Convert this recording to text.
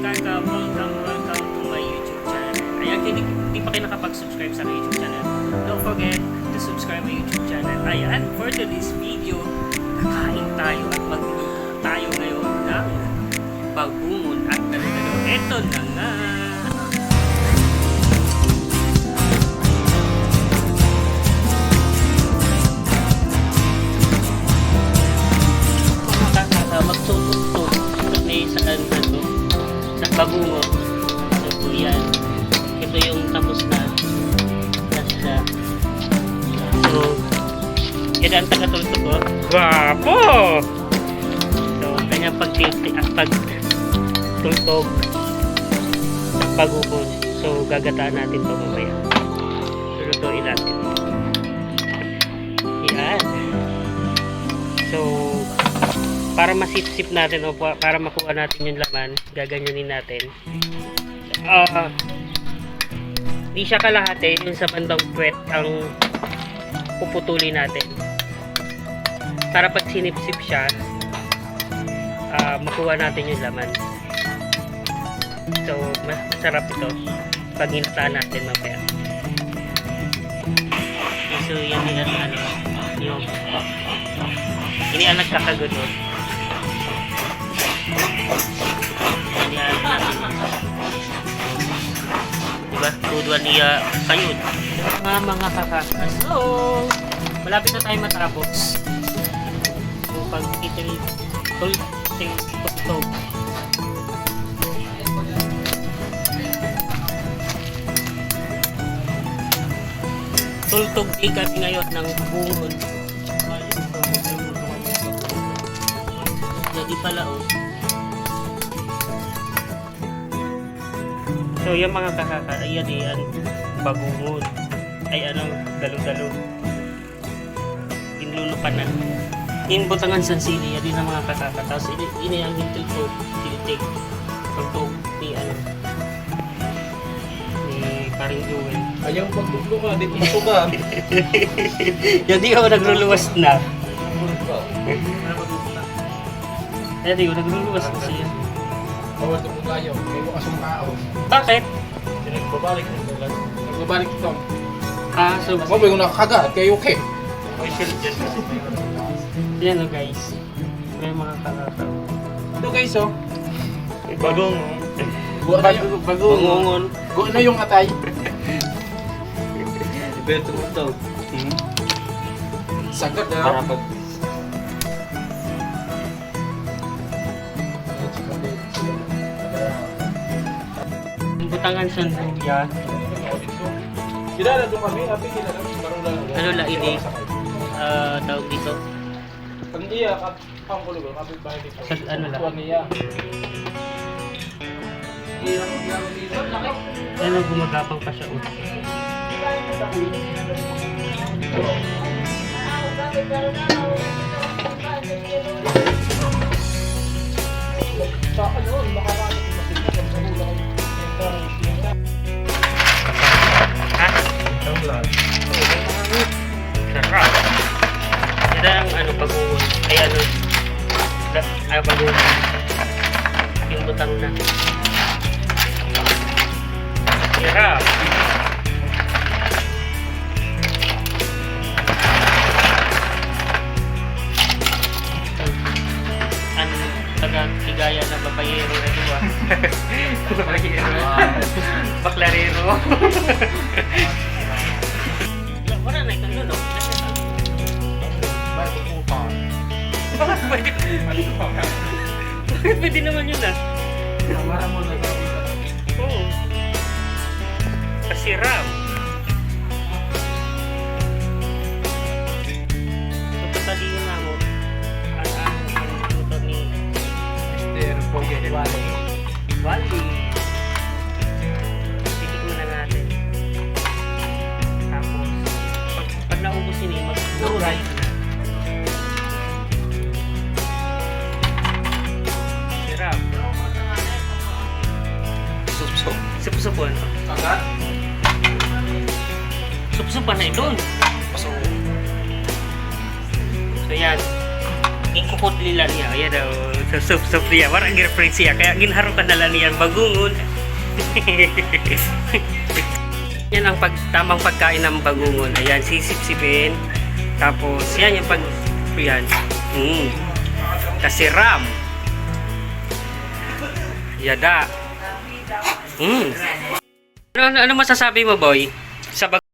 Welcome, welcome to my YouTube channel. Ayan, hindi, hindi pa kayo nakapag-subscribe sa YouTube channel, don't forget to subscribe my YouTube channel. Ayan, for today's video, kakain tayo at magluluto tayo ngayon ng bagungon at dalo-dalo. Ito na nga! Sa bagungo. So, po yan. Ito yung tapos na na siya. So, yan ang tagatultog ko. Gwapo! So, kanyang pag-tilti at pag-tultog sa bagungon. So, gagataan natin to mamaya. Lulutuin natin. Yan. So, para masip-sip natin o pa- para makuha natin yung laman, gaganyanin natin. Ah, di siya kalahati, yung sa bandang puwet ang puputulin natin. Para pag sinip-sip siya, ah, makuha natin yung laman. So, mas masarap ito pag hinataan natin mamaya. So, yan yung ano, yung ini ang nagkakagulo. Yan natin. Diba? Tuduan niya kayod. Mga mga kakakas. So, malapit na tayo matapos. So, pag itil tul ting tuktog. Tultog din kami ngayon ng bungon. Jadi pala oh. So yung mga kakaka, ayan eh, ang bagungon. Ay anong dalo-dalo. Inlulupan na. Inbutangan sa sili, yan din ang mga kakaka. Tapos ini, ini ang hintil ko, tinitig. Pagtog ni ano. Ni paring Joel. Ayaw pagbuglo ka, di puso ka. Yan di ako nagluluwas na. Yan di ako nagluluwas na siya. Bawal ito po tayo. May bukas yung tao. Bakit? Nagbabalik. Nagbabalik ito. Ah, so Mo ba yung nakakagat? Kaya okay. Yan o guys. May mga kakataw. Ito guys oh. Bagong. Buwan na yung, Bagungon. buwan na yung atay. Ibeto mo daw. Sagad Para na. pag Butangan sa luya. Kilala doon kami, happy kilala. Ano la ini? Ah, tawag dito. Pag iya, kapang kulo ba? Kapit bahay dito. Sa ano lang? Buwan niya. Ano gumagapang pa siya oh. Sa ano, makakaano Lahat. Sarap. Ang ano bagungon. Ay ano. Ah, bagungon. Yung butang na. Sarap. Ang taga Tigaya na babayero na ito ah. babayero. Baklarero. Wala na itong lulo. Po pa. Bakit pwede? Bakit pwede naman yun ah? Kamara mo na. Oo. Kasi ram. Sup-supan na ito. So, So yan. Ikukot nila niya. Ayan daw. So, sup, sup niya. Warang girlfriend siya. Kaya ginharo ka na lang niyan. Bagungon. yan ang pag, tamang pagkain ng bagungon. Ayan, sisip-sipin. Tapos, yan yung pag... Yan. Mm. Kasiram. Yada. Mm. Ano, ano masasabi mo, boy? Sa bag